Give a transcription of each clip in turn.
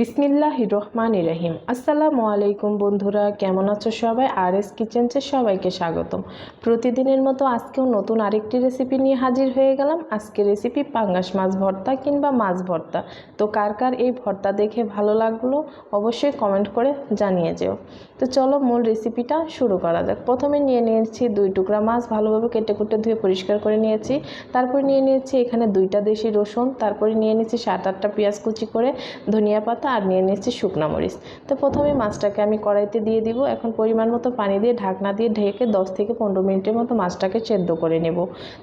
বিসমিল্লাহ রহমান রহিম। আসসালামু আলাইকুম বন্ধুরা, কেমন আছো সবাই? আর এস কিচেন্সে সবাইকে স্বাগতম। প্রতিদিনের মতো আজকেও নতুন আরেকটি রেসিপি নিয়ে হাজির হয়ে গেলাম। আজকে রেসিপি পাঙ্গাস মাছ ভর্তা কিংবা মাছ ভর্তা। তো কার কার এই ভর্তা দেখে ভালো লাগল অবশ্যই কমেন্ট করে জানিয়ে যেও। তো চলো মূল রেসিপিটা শুরু করা যাক। প্রথমে নিয়ে নিয়েছি দুই টুকরা মাছ ভালোভাবে কেটে কুটে ধুয়ে পরিষ্কার করে নিয়েছি। তারপর নিয়ে নিয়েছি এখানে দুইটা দেশি রসুন। তারপরে নিয়ে নিয়েছি সাত আটটা পেঁয়াজ কুচি করে ধনিয়া পাতা আর নিয়ে নিচ্ছি শুকনা মরিচ। তো প্রথমে মাছটাকে আমি কড়াইতে দিয়ে দিব। এখন পরিমাণ মতো পানি দিয়ে ঢাকনা দিয়ে ঢেকে দশ থেকে পনেরো মিনিটের মতো মাছটাকে সেদ্ধ করে নেব।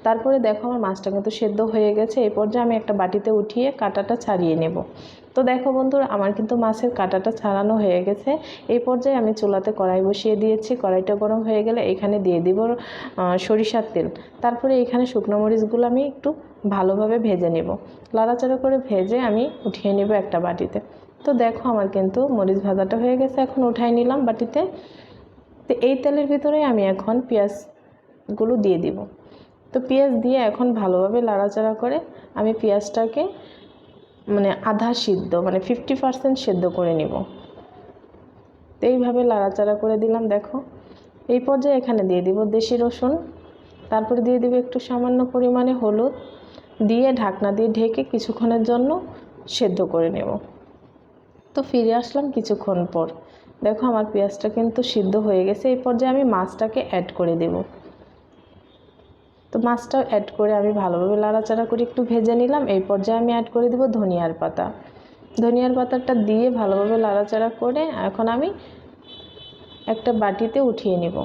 তারপরে দেখো আমার মাছটা কিন্তু সেদ্ধ হয়ে গেছে। এই পর্যায়ে আমি একটা বাটিতে উঠিয়ে কাঁটাটা ছাড়িয়ে নেব। তো দেখো বন্ধুরা, আমার কিন্তু মাছের কাঁটাটা ছাড়ানো হয়ে গেছে। এই পর্যায়ে আমি চুলাতে কড়াই বসিয়ে দিয়েছি। কড়াইটা গরম হয়ে গেলে এখানে দিয়ে দিব সরিষার তেল। তারপরে এখানে শুকনো মরিচগুলো আমি একটু ভালোভাবে ভেজে নেব। লাড়াচাড়া করে ভেজে আমি উঠিয়ে নেব একটা বাটিতে। তো দেখো আমার কিন্তু মরিচ ভাজাটা হয়ে গেছে, এখন উঠাই নিলাম বাটিতে। তো এই তেলের ভিতরে আমি এখন পেঁয়াজগুলো দিয়ে দিব। তো পেঁয়াজ দিয়ে এখন ভালোভাবে লাড়াচাড়া করে আমি পেঁয়াজটাকে মানে আধা সিদ্ধ মানে ফিফটি পারসেন্ট সেদ্ধ করে নিব। তো এইভাবে লাড়াচাড়া করে দিলাম, দেখো। এই পর্যায়ে এখানে দিয়ে দিব দেশি রসুন, তারপরে দিয়ে দিব একটু সামান্য পরিমাণে হলুদ, দিয়ে ঢাকনা দিয়ে ঢেকে কিছুক্ষণের জন্য সেদ্ধ করে নেব। তো ফিরে আসলাম কিছুক্ষণ পর। দেখো, আমার পেঁয়াজটা কিন্তু সিদ্ধ হয়ে গেছে। এই পর্যায়ে আমি মাছটাকে অ্যাড করে দেব। তো মাছটাও অ্যাড করে আমি ভালোভাবে লাড়াচাড়া করে একটু ভেজে নিলাম। এই পর্যায়ে আমি অ্যাড করে দেবো ধনিয়ার পাতা। ধনিয়ার পাতাটা দিয়ে ভালোভাবে লাড়াচাড়া করে এখন আমি একটা বাটিতে উঠিয়ে নিব।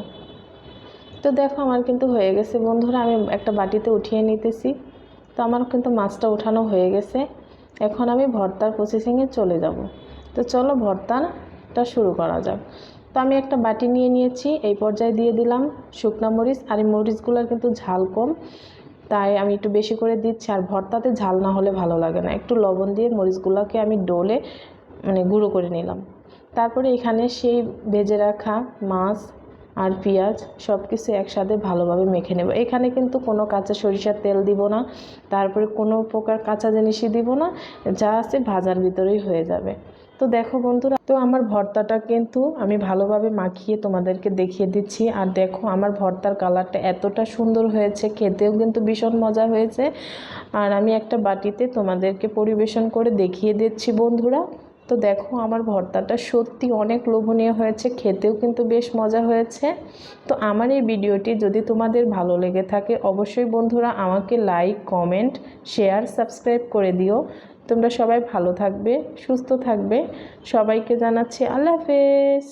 তো দেখো, আমার কিন্তু হয়ে গেছে বন্ধুরা। আমি একটা বাটিতে উঠিয়ে নিতেছি। তো আমার কিন্তু মাছটা উঠানো হয়ে গেছে। এখন আমি ভর্তার প্রসেসিংয়ে চলে যাব। তো চলো ভর্তাটা শুরু করা যাক। তো আমি একটা বাটি নিয়ে নিয়েছি, এই পর্যায়ে দিয়ে দিলাম শুকনো মরিচ, আর এই মরিচগুলোর কিন্তু ঝাল কম, তাই আমি একটু বেশি করে দিচ্ছি, আর ভর্তাতে ঝাল না হলে ভালো লাগে না। একটু লবণ দিয়ে মরিচগুলোকে আমি ডোলে মানে গুঁড়ো করে নিলাম। তারপরে এখানে সেই ভেজে রাখা মাছ আর পেঁয়াজ সব কিছু একসাথে ভালোভাবে মেখে নেব। এখানে কিন্তু কোনো কাঁচা সরিষার তেল দিব না, তারপরে কোনো প্রকার কাঁচা জিনিসই দিব না, যা আছে ভাজার ভিতরেই হয়ে যাবে। তো দেখো বন্ধুরা, তো আমার ভর্তাটা কিন্তু আমি ভালোভাবে মাখিয়ে তোমাদেরকে দেখিয়ে দিচ্ছি। আর দেখো, আমার ভর্তার কালারটা এতটা সুন্দর হয়েছে, খেতেও কিন্তু ভীষণ মজা হয়েছে। আর আমি একটা বাটিতে তোমাদেরকে পরিবেশন করে দেখিয়ে দিচ্ছি বন্ধুরা। তো দেখো, আমার ভর্তাটা সত্যি অনেক লোভনীয় হয়েছে, খেতেও কিন্তু বেশ মজা হয়েছে। তো আমার এই ভিডিওটি যদি তোমাদের ভালো লেগে থাকে, অবশ্যই বন্ধুরা আমাকে লাইক, কমেন্ট, শেয়ার, সাবস্ক্রাইব করে দিও। তোমরা সবাই ভালো থাকবে সুস্থ থাকবে। সবাইকে জানাচ্ছি আল্লাহ হাফেজ।